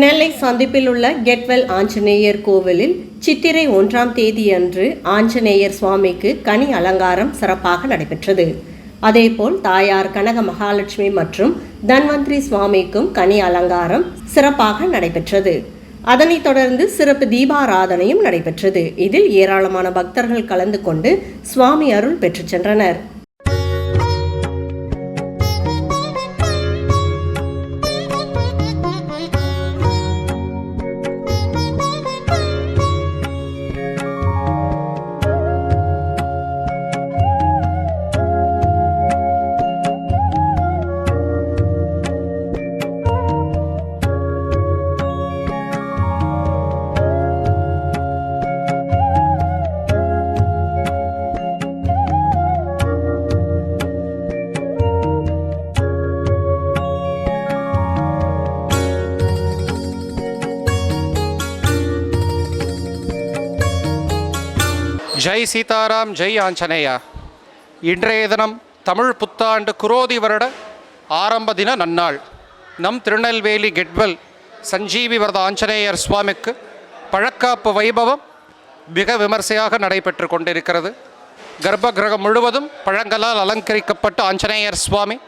நெல்லை சந்திப்பில் உள்ள கெட்வெல் ஆஞ்சநேயர் கோவிலில் சித்திரை ஒன்றாம் தேதியன்று ஆஞ்சநேயர் சுவாமிக்கு கனி அலங்காரம் சிறப்பாக நடைபெற்றது. அதேபோல் தாயார் கனக மகாலட்சுமி மற்றும் தன்வந்திரி சுவாமிக்கும் கனி அலங்காரம் சிறப்பாக நடைபெற்றது. அதனைத் தொடர்ந்து சிறப்பு தீபாராதனையும் நடைபெற்றது. இதில் ஏராளமான பக்தர்கள் கலந்து கொண்டு சுவாமி அருள் பெற்றுச் சென்றனர். ஜெய் சீதாராம் ஜெய் ஆஞ்சநேயா. இன்றைய தினம் தமிழ் புத்தாண்டு குரோதி வருட ஆரம்ப தின நன்னாள். நம் திருநெல்வேலி கெட்வெல் சஞ்சீவி வரத ஆஞ்சநேயர் சுவாமிக்கு பழக்காப்பு வைபவம் மிக விமர்சையாக நடைபெற்று கொண்டிருக்கிறது. கர்ப்ப கிரகம் முழுவதும் பழங்களால் அலங்கரிக்கப்பட்ட ஆஞ்சநேயர் சுவாமி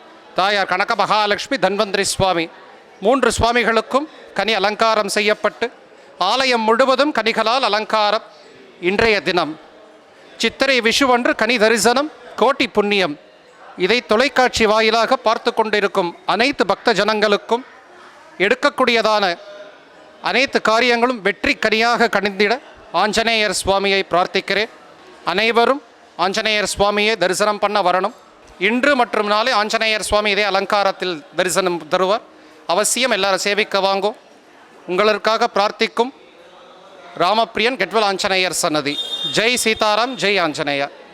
தாயார் கனக மகாலட்சுமி தன்வந்திரி சுவாமி மூன்று சுவாமிகளுக்கும் கனி அலங்காரம் செய்யப்பட்டு ஆலயம் முழுவதும் கனிகளால் அலங்காரம் இன்றைய தினம். சித்திரை விஷுவன்று கனி தரிசனம் கோட்டி புண்ணியம். இதை தொலைக்காட்சி வாயிலாக பார்த்து கொண்டிருக்கும் அனைத்து பக்த ஜனங்களுக்கும் எடுக்கக்கூடியதான அனைத்து காரியங்களும் வெற்றி கனியாக கணிந்திட ஆஞ்சநேயர் சுவாமியை பிரார்த்திக்கிறேன். அனைவரும் ஆஞ்சநேயர் சுவாமியை தரிசனம் பண்ண வரணும். இன்று மற்றும் நாளை ஆஞ்சநேயர் சுவாமி இதே அலங்காரத்தில் தரிசனம் தருவார். அவசியம் எல்லாரும் சேவிக்க வாங்கும் உங்களுக்காக பிரார்த்திக்கும் ராமப்பிரியன் கெட்வல் ஆஞ்சநேயர் சன்னதி ஜெய் சீதாராம் ஜெய் ஆஞ்சநேயா